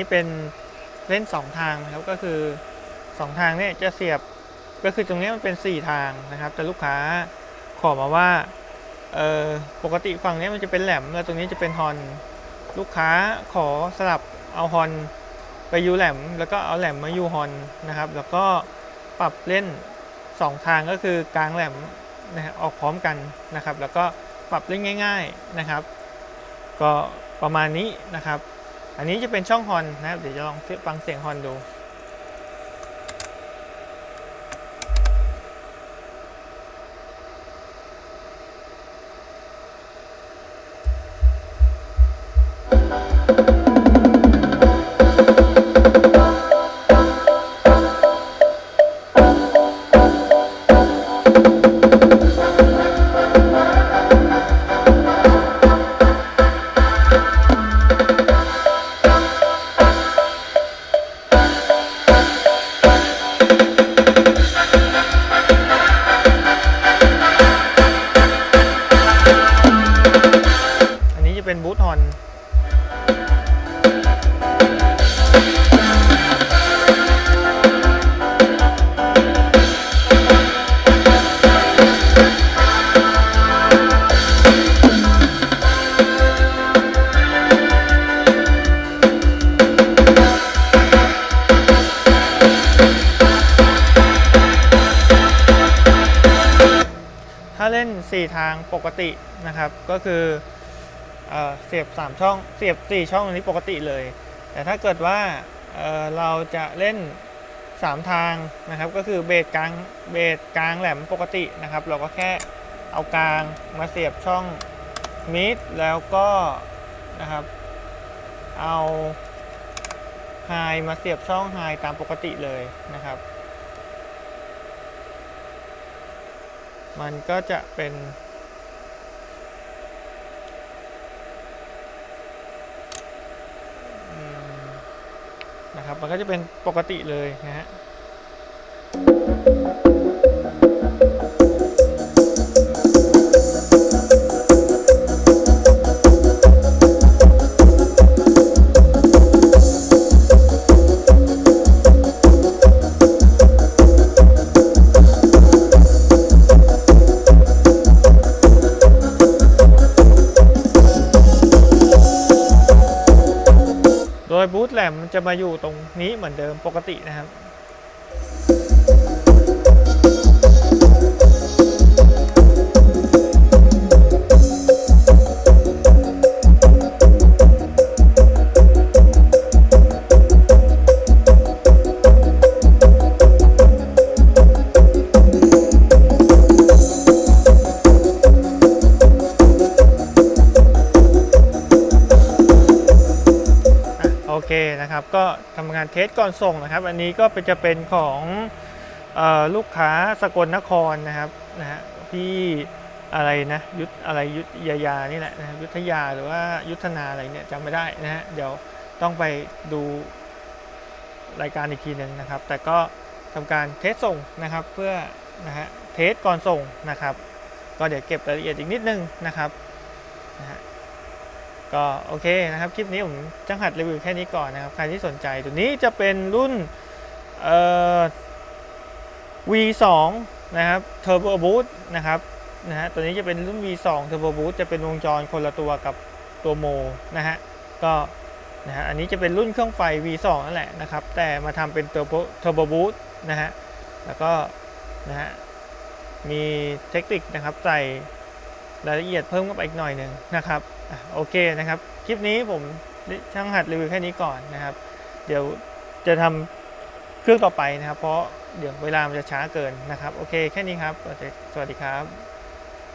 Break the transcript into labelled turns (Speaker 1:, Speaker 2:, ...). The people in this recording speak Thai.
Speaker 1: นี้เป็นเล่นสองทางนะครับก็คือสองทางเนี่ยจะเสียบก็คือตรงนี้มันเป็นสี่ทางนะครับ แต่ลูกค้าขอมาว่าเออปกติฝั่งนี้มันจะเป็นแหลมแล้วตรงนี้จะเป็นฮอนลูกค้าขอสลับเอาฮอนไปยูแหลม แล้วก็เอาแหลมมายูฮอนนะครับ แล้วก็ปรับเล่นสองทางก็คือกลางแหลมนะฮะออกพร้อมกันนะครับ แล้วก็ปรับเล่นง่าย ๆนะครับ ก็ประมาณนี้นะครับ อันนี้จะเป็นช่องฮอนนะครับ เดี๋ยวจะลองฟังเสียงฮอนดู เล่น 4 ทางปกตินะครับ ก็คือเอเสียบ 3 ช่อง เสียบ 4 ช่องนี้ปกติเลย แต่ถ้าเกิดว่าเเราจะเล่น 3 ทางนะครับ ก็คือเบสกลางเบสกลางแหลมปกตินะครับ เราก็แค่เอากลางมาเสียบช่องมิดแล้วก็นะครับ เอาไฮมาเสียบช่องไฮตามปกติเลยนะครับ มันก็จะเป็นนะครับ มันก็จะเป็นปกติเลยนะฮะ โดยบูทแหลมมันจะมาอยู่ตรงนี้เหมือนเดิมปกตินะครับ เคนะครับ ก็ทำงานเทสก่อนส่งนะครับ อันนี้ก็เป็นจะเป็นของออลูกค้าสกลนครนะครับนะฮะพี่อะไรนะยุทธอะไรยุทธยายานี่แหละนะยุทธยาหรือว่ายุทธนาอะไรเนี่ยจำไม่ได้นะฮะเดี๋ยวต้องไปดูรายการอีกทีหนึ่งนะครับ แต่ก็ทำการเทสส่งนะครับเพื่อนะฮะเทสก่อนส่งนะครับ ก็เดี๋ยวเก็บรายละเอียดอีกนิดนึงนะครับนะฮะ ก็โอเคนะครับ คลิปนี้ผมจังหัดรีวิวแค่นี้ก่อนนะครับ ใครที่สนใจตัวนี้จะเป็นรุ่นเอ่อ V2 นะครับ Turbo Boost นะครับนะฮะตัวนี้จะเป็นรุ่น V2 Turbo Boost จะเป็นวงจรคนละตัวกับตัวโมนะฮะก็นะฮะอันนี้จะเป็นรุ่นเครื่องไฟ V2 นั่นแหละนะครับ แต่มาทำเป็น Turbo Turbo Boost นะฮะแล้วก็นะฮะมีเทคนิคนะครับใส่ รายละเอียดเพิ่มเข้าไปอีกหน่อยหนึ่งนะครับอโอเคนะครับ คลิปนี้ผมช่างหัดรีวิวแค่นี้ก่อนนะครับ เดี๋ยวจะทำเครื่องต่อไปนะครับ เพราะเดี๋ยวเวลามันจะช้าเกินนะครับ โอเคแค่นี้ครับ สวัสดีครับ